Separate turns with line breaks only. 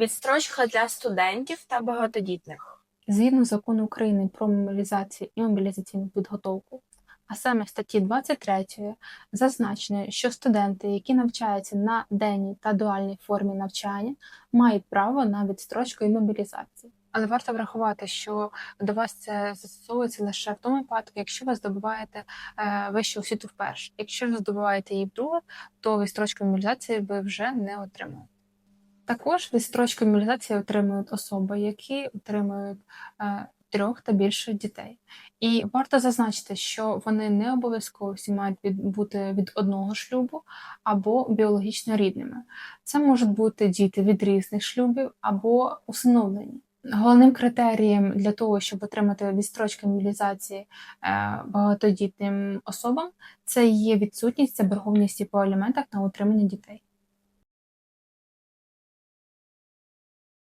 Відстрочка для студентів та багатодітних.
Згідно закону України про мобілізацію і мобілізаційну підготовку, а саме статті 23 зазначено, що студенти, які навчаються на денній та дуальній формі навчання, мають право на відстрочку і мобілізацію. Але варто врахувати, що до вас це застосовується лише в тому випадку, якщо ви здобуваєте е, вищу освіту вперше. Якщо ви здобуваєте її вдруге, то відстрочку мобілізації ви вже не отримаєте. Також відстрочку мобілізації отримують особи, які отримують е, трьох та більше дітей. І варто зазначити, що вони не обов'язково всі мають від, бути від одного шлюбу або біологічно рідними. Це можуть бути діти від різних шлюбів або усиновлені. Головним критерієм для того, щоб отримати відстрочку мобілізації е, багатодітним особам, це є відсутність заборгованості по аліментах на утримання дітей.